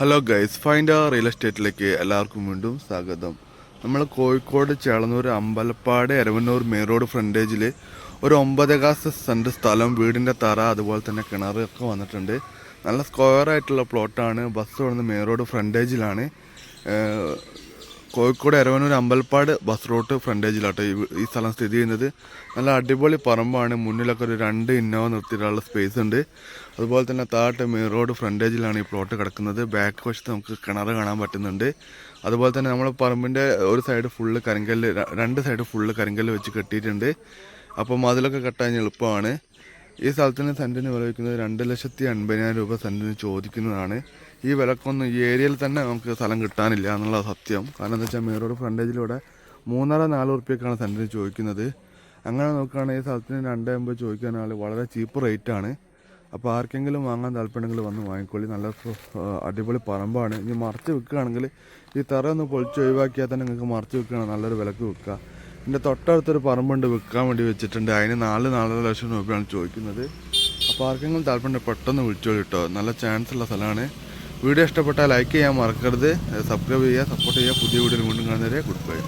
Hello guys find a real എസ്റ്റേറ്റിലേക്ക് എല്ലാവർക്കും വീണ്ടും സ്വാഗതം. നമ്മൾ കോഴിക്കോട് ചേളന്നൂർ അമ്പലപ്പാട് എരവന്നൂർ മെയിൻ റോഡ് ഫ്രണ്ടേജിൽ ഒരു ഒമ്പതേകാസ് സെന്റ് സ്ഥലം വീടിന്റെ തറ അതുപോലെ തന്നെ കിണറൊക്കെ വന്നിട്ടുണ്ട്. നല്ല സ്ക്വയർ ആയിട്ടുള്ള പ്ലോട്ടാണ് ബസ് വന്ന് മെയിൻ റോഡ് ഫ്രണ്ടേജിലാണ് കോഴിക്കോട് എരവനൂർ അമ്പൽപ്പാട് ബസ് റൂട്ട് ഫ്രണ്ടേജിലാട്ടോ ഈ സ്ഥലം സ്ഥിതി ചെയ്യുന്നത്. നല്ല അടിപൊളി പറമ്പാണ്. മുന്നിലൊക്കെ ഒരു രണ്ട് ഇന്നോവ നിർത്തിയിട്ടുള്ള സ്പേസ് ഉണ്ട്. അതുപോലെ തന്നെ താഴത്തെ മെയിൻ റോഡ് ഫ്രണ്ടേജിലാണ് ഈ പ്ലോട്ട് കിടക്കുന്നത്. ബാക്ക് വശത്ത് നമുക്ക് കിണർ കാണാൻ പറ്റുന്നുണ്ട്. അതുപോലെ തന്നെ നമ്മൾ പറമ്പിന്റെ ഒരു സൈഡ് ഫുള്ള് കരിങ്കല്ല് രണ്ട് സൈഡ് ഫുള്ള് കരിങ്കല്ല് വെച്ച് കെട്ടിയിട്ടുണ്ട്. അപ്പം അതിലൊക്കെ കെട്ടാൻ എളുപ്പമാണ്. ഈ സ്ഥലത്തിന് സെന്റിന് വില വയ്ക്കുന്നത് രണ്ട് ലക്ഷത്തി അൻപതിനായിരം രൂപ സെന്റിന് ചോദിക്കുന്നതാണ്. ഈ വിലക്കൊന്നും ഈ ഏരിയയിൽ തന്നെ നമുക്ക് സ്ഥലം കിട്ടാനില്ല എന്നുള്ള സത്യം. കാരണം എന്താ വെച്ചാൽ മേറോഡ് ഫ്രണ്ടേജിലൂടെ മൂന്നര നാല് ഉറുപ്പ്യക്കാണ് സെന്റിന് ചോദിക്കുന്നത്. അങ്ങനെ നോക്കുകയാണെങ്കിൽ ഈ സ്ഥലത്തിന് രണ്ട് അമ്പത് ചോദിക്കാനാണ് വളരെ ചീപ്പ് റേറ്റ് ആണ്. അപ്പോൾ ആർക്കെങ്കിലും വാങ്ങാൻ താല്പര്യമെങ്കിൽ വന്ന് വാങ്ങിക്കോളി. നല്ല അടിപൊളി പറമ്പാണ്. ഇനി മറച്ച് വിൽക്കുകയാണെങ്കിൽ ഈ തറ ഒന്ന് പൊളിച്ച് ഒഴിവാക്കിയാൽ തന്നെ നിങ്ങൾക്ക് മറച്ച് വിൽക്കുകയാണ് നല്ലൊരു വിലക്ക് വിൽക്കുക. എന്റെ തൊട്ടടുത്തൊരു പറമ്പുണ്ട് വിൽക്കാൻ വേണ്ടി വെച്ചിട്ടുണ്ട്. അതിന് നാല് നാലര ലക്ഷം രൂപയാണ് ചോദിക്കുന്നത്. അപ്പോൾ ആർക്കെങ്കിലും താല്പര്യം പെട്ടെന്ന് വിളിച്ചോളൂ കേട്ടോ. നല്ല ചാൻസ് ഉള്ള സ്ഥലമാണ്. വീഡിയോ ഇഷ്ടപ്പെട്ടാൽ ലൈക്ക് ചെയ്യാൻ മറക്കരുത്. സബ്സ്ക്രൈബ് ചെയ്യുക സപ്പോർട്ട് ചെയ്യുക. പുതിയ വീഡിയോ വീണ്ടും കാണുന്നവരെ ഗുഡ് ബൈ.